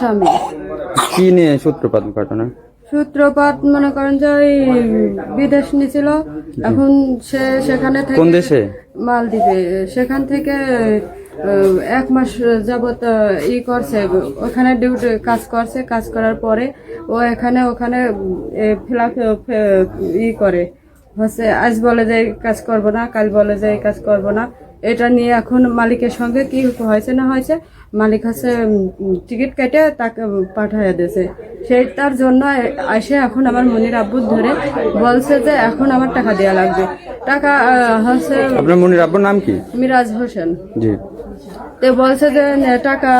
স্বামী। কি নিয়ে সূত্রপাত ঘটনা? সূত্রপাত মনে করেন যে ওই বিদেশ নিয়েছিল এখন সে সেখানে থেকে কোন দেশে? মালদ্বীপে। সেখান থেকে এক মাস যাবত ই করছে ওখানে ডিউটি কাজ করছে। কাজ করার পরে ও এখানে ওখানে ফিলাপ ই করে। হচ্ছে আজ বলে যে কাজ করব না কাল বলে যে এই কাজ করব না। এটা নিয়ে এখন মালিকের সঙ্গে কি হয়েছে না হয়েছে মালিক হচ্ছে টিকিট কেটে তাকে পাঠাইয়া দিয়েছে। সেই তার জন্য এসে এখন আমার মনির আব্বুর ধরে বলছে যে এখন আমার টাকা দেওয়া লাগবে। টাকা হচ্ছে আপনার মনির আব্বুর নাম কি? মিরাজ হোসেন। জি। তো বলছে যে টাকা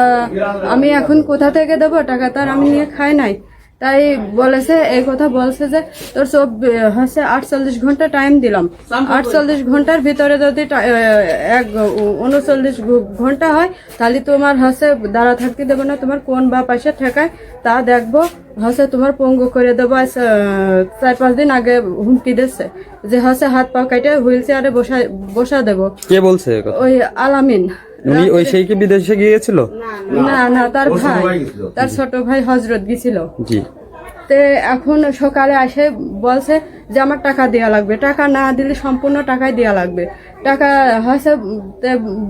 আমি এখন কোথা থেকে দেবো? টাকা তার আমি নিয়ে খাই নাই। তাই বলেছে এই কথা বলছে যে তোর সব হচ্ছে আটচল্লিশ ঘণ্টা টাইম দিলাম। আটচল্লিশ ঘণ্টার ভিতরে যদি টা- এক উনচল্লিশ ঘণ্টা হয় তাহলে তোমার হচ্ছে দাঁড়া থাকতে দেবো না তোমার কোন বা পাশে ঠেকায় তা দেখব হচ্ছে তোমার পঙ্গু করে দেবো চার পাঁচ দিন আগে হুমকি দিচ্ছে যে হচ্ছে হাত পা কেটে হুইল চেয়ারে বসা বসা দেবো। কে বলছে ওই আলামিন। উনি ওই সেই কি বিদেশে গিয়েছিল? না না তার ভাই। তার ছোট ভাই হজরত গিয়েছিল। জি। তে এখন সকালে আসে বলছে যে আমার টাকা দেওয়া লাগবে। টাকা না দিলে সম্পূর্ণ টাকাই দেওয়া লাগবে। টাকা হয়েছে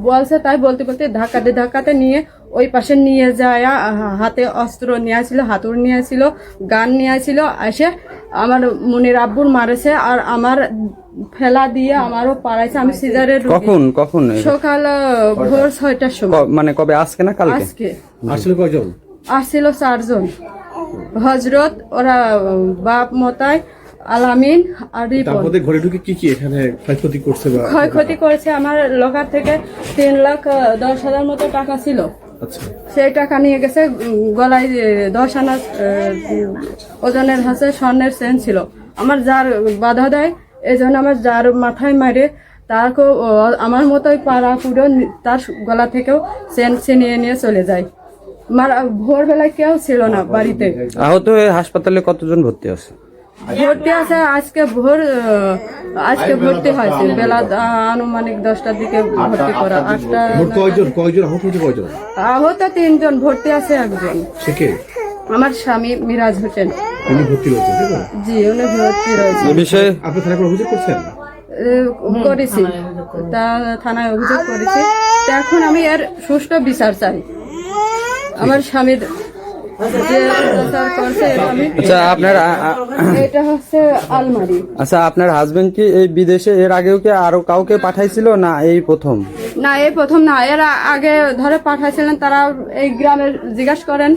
বলছে তাই বলতে বলতে ধাক্কাতে ধাক্কাতে নিয়ে ওই পাশে নিয়ে যায় হাতে অস্ত্র নিয়েছিল হাতুড় নিয়েছিল গান নিয়েছিল এসে আমার মনির আব্বুর মারেছে আর আমার ফেলা দিয়ে আমারও পাড়াইছে আমি সিজারের কখন কখন সকাল ভোর ছয়টার সময়। মানে কবে আজকে না কালকে? আজকে। আসলে কয়জন আসছিল চারজন। হজরত ওরা বাপ মতাই আলামিন আর তারপরে ঘরে ঢুকে কি কি এখানে ক্ষয়ক্ষতি করছে ক্ষয়ক্ষতি করেছে আমার লোকার থেকে তিন লাখ দশ হাজার মতো টাকা ছিল। সেই টাকা নিয়ে গেছে গলায় দশ আনা ওজনের হাসে স্বর্ণের চেন ছিল। আমার যার বাধা দেয় এই জন্য আমার যার মাথায় মারে তারকেও আমার মতোই পাড়া পুরো তার গলা থেকেও চেন ছিনিয়ে নিয়ে চলে যায়। মার ভোরবেলায় কেউ ছিল না বাড়িতে। আহত হয়ে হাসপাতালে কতজন ভর্তি আছে? ভর্তি আছে আজকে ভোর আজকে ভর্তি হয়েছে বেলা আনুমানিক দশটার দিকে ভর্তি করা আটটা কয়জন কয়জন আহত হয়েছে কয়জন? আহত তিনজন ভর্তি আছে একজন। আমার স্বামী মিরাজ হোসেন। উনি ভর্তি হয়েছে জি উনি ভর্তি রয়েছে বিষয়ে? আপনি থানায় অভিযোগ করছেন? করেছি। তা থানায় অভিযোগ করেছি। তা এখন আমি এর সুষ্ঠু বিচার চাই। আমার স্বামীর আচ্ছা আপনার এটা হচ্ছে আলমারি। আচ্ছা আপনার হাজবেন্ড কি এই বিদেশে এর আগেও কি আরও কাউকে পাঠাইছিল না এই প্রথম? না এই প্রথম না এরা আগে ধরে পাঠাইছিলেন তারা এই গ্রামে জিজ্ঞাসা করেন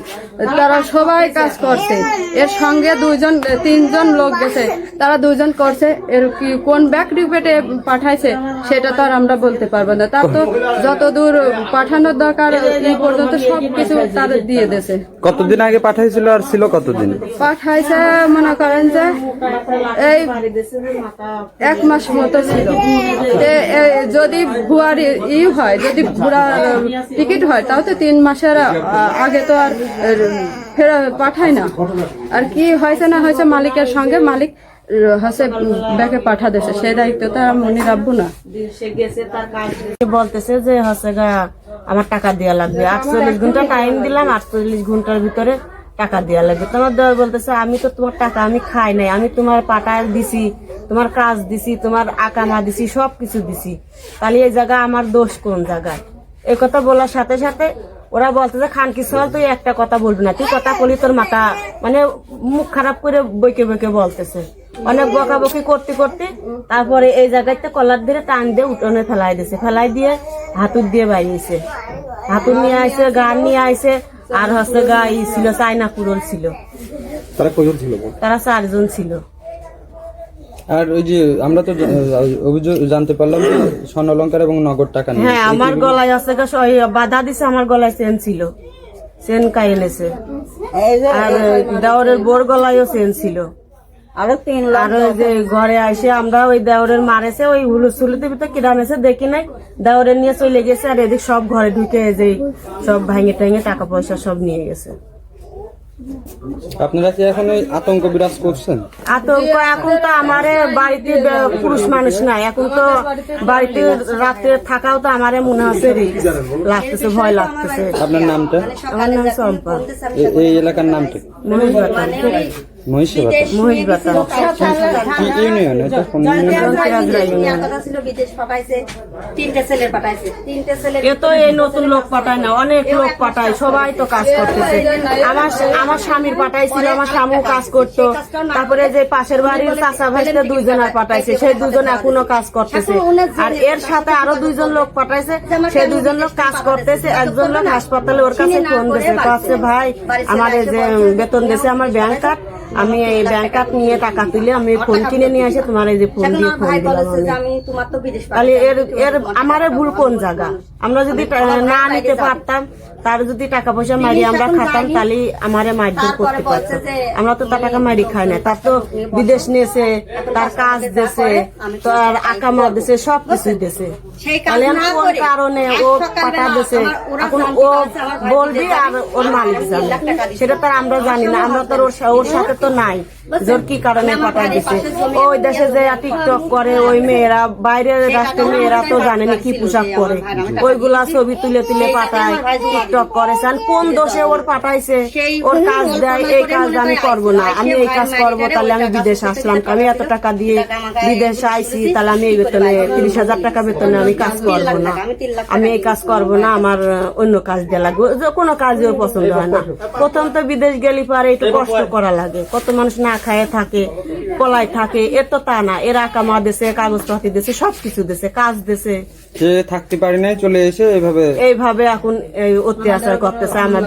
তারা সবাই কাজ করছে। এর সঙ্গে দুইজন তিনজন লোক গেছে তারা দুইজন করছে এর কি কোন ব্যাক পেটে পাঠাইছে সেটা তো আর আমরা বলতে পারব না। তার তো যত দূর পাঠানোর দরকার এই পর্যন্ত সব কিছু তার দিয়ে দিয়েছে। কতদিন আগে পাঠাইছিল আর ছিল কতদিন? পাঠাইছে মনে করেন যে এই এক মাস মতো ছিল। যদি ভুয়ার ই- হয় যদি ভুয়া টিকিট হয় তাও তো তিন মাসের আগে তো আর ফেরা পাঠায় না। আর কি হয়েছে না হয়েছে মালিকের সঙ্গে মালিক হচ্ছে ব্যাকে পাঠা দিয়েছে। সেই দায়িত্ব তো আর মনে রাখব না। বলতেছে যে হচ্ছে আমার টাকা দেওয়া লাগবে। আটচল্লিশ ঘণ্টা টাইম দিলাম আটচল্লিশ ঘণ্টার ভিতরে টাকা দেওয়া লাগবে। তোমার দেওয়া বলতেছে আমি তো তোমার টাকা আমি খাই নাই আমি তোমার পাটা দিছি তোমার কাজ দিছি তোমার আকামা দিছি সব কিছু দিছি। তাহলে এই জায়গা আমার দোষ কোন জায়গায়? এই কথা বলার সাথে সাথে ওরা বলতেছে খান কি সল তুই একটা কথা বলবি না। তুই কথা বলি তোর মাথা মানে মুখ খারাপ করে বইকে বইকে বলতেছে। অনেক বকাবকি করতে করতে তারপরে এই জায়গাতে কলার ধরে টান দিয়ে উঠোনে ফেলাই দিছে ফেলাই দিয়ে হাতুর দিয়ে বাইরেছে হাতুর নিয়ে আইছে গান নিয়ে আইছে আর হচ্ছে গা ই ছিল চাইনা কুড়ল ছিল। তারা কয়জন ছিল তারা চারজন ছিল। আর ওই যে আমরা তো অভিযোগ জানতে পারলাম যে স্বর্ণ অলংকার এবং নগদ টাকা নিয়ে। হ্যাঁ আমার গলায় আছে বাধা দিছে আমার গলায় চেন ছিল। চেন কাই এনেছে। আর দেওয়ারের বোর গলায়ও চেন ছিল। আরও তিন আর ওই যে ঘরে আসে আমরা ওই দেওরের মারেছে ওই হুলুস হুলুতে ভিতরে কিরাম এসে দেখি নাই। দেওরের নিয়ে চলে গেছে আর এদিক সব ঘরে ঢুকে এই যে সব ভাঙে টাঙে টাকা পয়সা সব নিয়ে গেছে। আপনারা কি এখন ওই আতঙ্ক বিরাজ করছেন? আতঙ্ক এখন তো আমার বাড়িতে পুরুষ মানুষ নাই। এখন তো বাড়িতে রাত্রে থাকাও তো আমার মনে হচ্ছে লাগতেছে ভয় লাগতেছে। আপনার নামটা? আমার নাম চম্পা এই এলাকার নামটা? নতুন লোক পাঠায় না অনেক লোক পাঠায় সবাই তো কাজ করতেছে। আমার আমার স্বামীর পাঠাইছিল আমার স্বামীও কাজ করতো। তারপরে যে পাশের বাড়ির চাষা ভাইতে দুইজনের পাঠাইছে সেই দুজন এখনও কাজ করতেছে। আর এর সাথে আরও দুইজন লোক পাঠাইছে সেই দুজন লোক কাজ করতেছে একজন লোক হাসপাতালে ওর কাছে ফোন দিয়েছে ভাই আমার এই যে বেতন দিয়েছে আমার ব্যাংক কার্ড আমি এই ব্যাংক নিয়ে টাকা তুলে আমি ফোন কিনে নিয়ে আসে তোমার এই যে ফোন দিয়ে ফোন দিলাম তাহলে এর এর আমার ভুল কোন জায়গা? আমরা যদি না নিতে পারতাম তার যদি টাকা পয়সা মারি আমরা খাতাম তাহলে আমারে মারধর করতে পারতাম। আমরা তো তার টাকা মারি খাই না তার তো বিদেশ নিয়েছে তার কাজ দেশে তার আকামা দেশে সব কিছু দেশে তাহলে কোন কারণে ও পাঠা দেশে এখন ও বলবি আর ওর মালিক জানে। সেটা তো আর আমরা জানি না আমরা তো ওর সাথে তো নাই। জোর কি কারণে পাঠাই দিছে ওই দেশে যে টিকটক করে ওই মেয়েরা বাইরের রাষ্ট্রের মেয়েরা তো জানে না কি পোশাক পরে। ওইগুলা ছবি তুলে তুলে পাঠায় টিকটক করে কোন দোষে ওর পাঠাইছে ওর কাজ দেয় এই কাজ আমি করব না আমি এই কাজ করব তাহলে আমি বিদেশ আসলাম আমি এত টাকা দিয়ে বিদেশে আইছি তাহলে আমি এই বেতনে তিরিশ হাজার টাকা বেতনে আমি কাজ করব না। আমি এই কাজ করব না আমার অন্য কাজ দেওয়া লাগবে যে কোনো কাজই ওর পছন্দ হয় না। প্রথম তো বিদেশ গেলি পারে একটু কষ্ট করা লাগে কত মানুষ না খায় থাকে কলাই থাকে এর তো তা না। এরা কামা দেশে কাগজপাতি দেশে সবকিছু দেশে কাজ দেশে সে থাকতে পারি নাই চলে এসে এইভাবে এইভাবে এখন এই অত্যাচার করতেছে আমাদের।